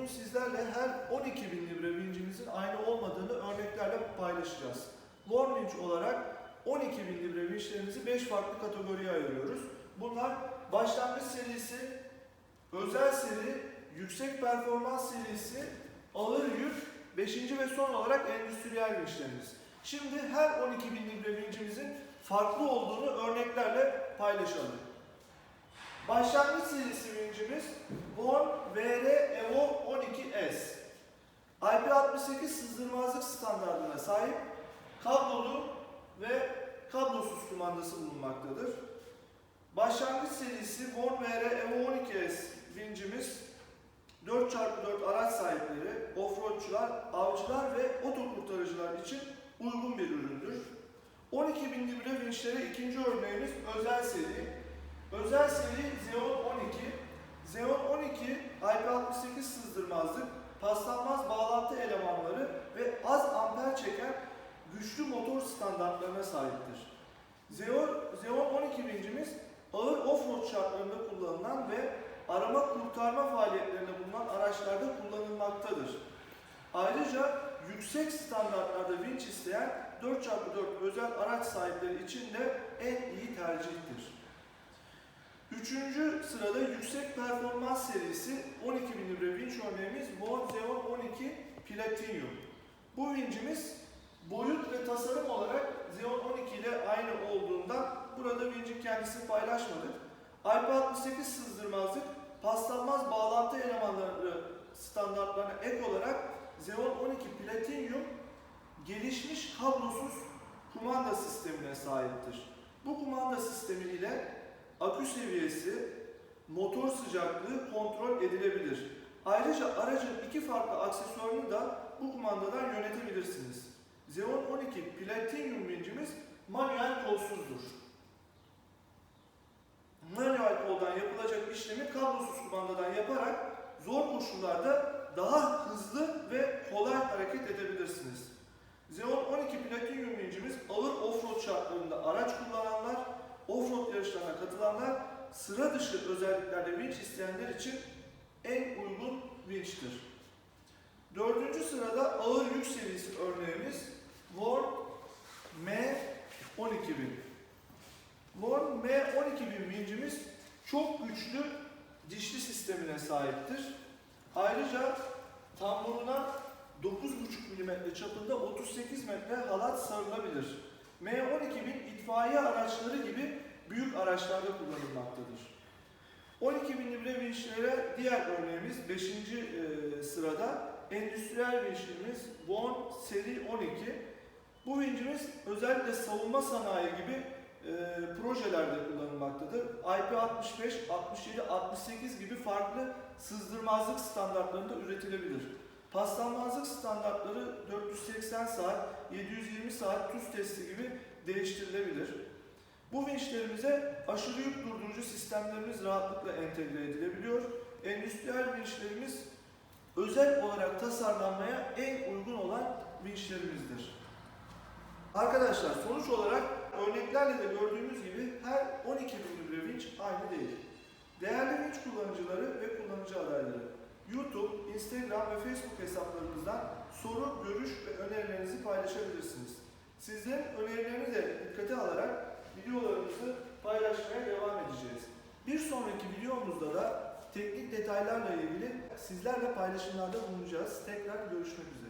bugün sizlerle her 12 bin libre vincimizin aynı olmadığını örneklerle paylaşacağız. Winch olarak 12 bin libre vinçlerimizi 5 farklı kategoriye ayırıyoruz. Bunlar başlangıç serisi, özel seri, yüksek performans serisi, ağır yük, 5. ve son olarak endüstriyel vinçlerimiz. Şimdi her 12 bin libre vincimizin farklı olduğunu örneklerle paylaşalım. Başlangıç serisi vincimiz Born VR Evo 12S. IP68 sızdırmazlık standartına sahip kablolu ve kablosuz kumandası bulunmaktadır. Başlangıç serisi Born VR Evo 12S vincimiz 4x4 araç sahipleri, offroadçular, avcılar ve otokurtarıcılar için uygun bir üründür. 12 bin libre vinçlere ikinci örneğimiz özel seri. Özel seri Xeon 12. Xeon 12 IP68 sızdırmazlık, paslanmaz bağlantı elemanları ve amper çeken güçlü motor standartlarına sahiptir. Xeon, Xeon 12 vincimiz ağır offroad şartlarında kullanılan ve arama kurtarma faaliyetlerinde bulunan araçlarda kullanılmaktadır. Ayrıca yüksek standartlarda vinç isteyen 4x4 özel araç sahipleri için de en iyi tercihtir. Üçüncü sırada yüksek performans serisi 12 bin libre vinç örneğimiz Born Xeon 12 Platinum. Bu vincimiz boyut ve tasarım olarak Xeon 12 ile aynı olduğundan burada vincin kendisini paylaşmadık. IP68 sızdırmazlık, paslanmaz bağlantı elemanları standartlarına ek olarak Xeon 12 Platinum gelişmiş kablosuz kumanda sistemine sahiptir. Bu kumanda sistemi ile akü seviyesi, motor sıcaklığı kontrol edilebilir. Ayrıca aracın iki farklı aksesuarını da bu kumandadan yönetebilirsiniz. Xeon 12 Platinum vincimiz manuel kolsuzdur. Manuel koldan yapılacak işlemi kablosuz kumandadan yaparak zor koşullarda daha hızlı ve kolay hareket edebilirsiniz. Xeon 12 Platinum vincimiz ağır offroad şartlarında araç kullananlar, offroad yarışlarına katılanlar, sıra dışı özelliklerde vinç isteyenler için en uygun vinçtir. Dördüncü sırada ağır yük serisi örneğimiz Warn M12000. Warn M12000 vincimiz çok güçlü dişli sistemine sahiptir. Ayrıca tamburuna 9,5 mm çapında 38 metre halat sarılabilir. M12000 itfaiye araçları gibi büyük araçlarda kullanılmaktadır. 12 bin libre vinçlere diğer örneğimiz 5. sırada endüstriyel vinçlerimiz Born seri 12. Bu vincimiz özellikle savunma sanayi gibi e, projelerde kullanılmaktadır. IP65, 67, 68 gibi farklı sızdırmazlık standartlarında üretilebilir. Paslanmazlık standartları 480 saat, 720 saat tuz testi gibi değiştirilebilir. Bu vinçlerimize aşırı yük durdurucu sistemlerimiz rahatlıkla entegre edilebiliyor. Endüstriyel vinçlerimiz özel olarak tasarlanmaya en uygun olan vinçlerimizdir. Arkadaşlar sonuç olarak örneklerle de gördüğümüz gibi her 12 bin vinç aynı değil. Değerli vinç kullanıcıları ve kullanıcı adayları YouTube, Instagram ve Facebook hesaplarımızdan soru, görüş ve önerilerinizi paylaşabilirsiniz. Sizlerin önerilerini de dikkate alarak videolarımızı paylaşmaya devam edeceğiz. Bir sonraki videomuzda da teknik detaylarla ilgili sizlerle paylaşımlarda bulunacağız. Tekrar görüşmek üzere.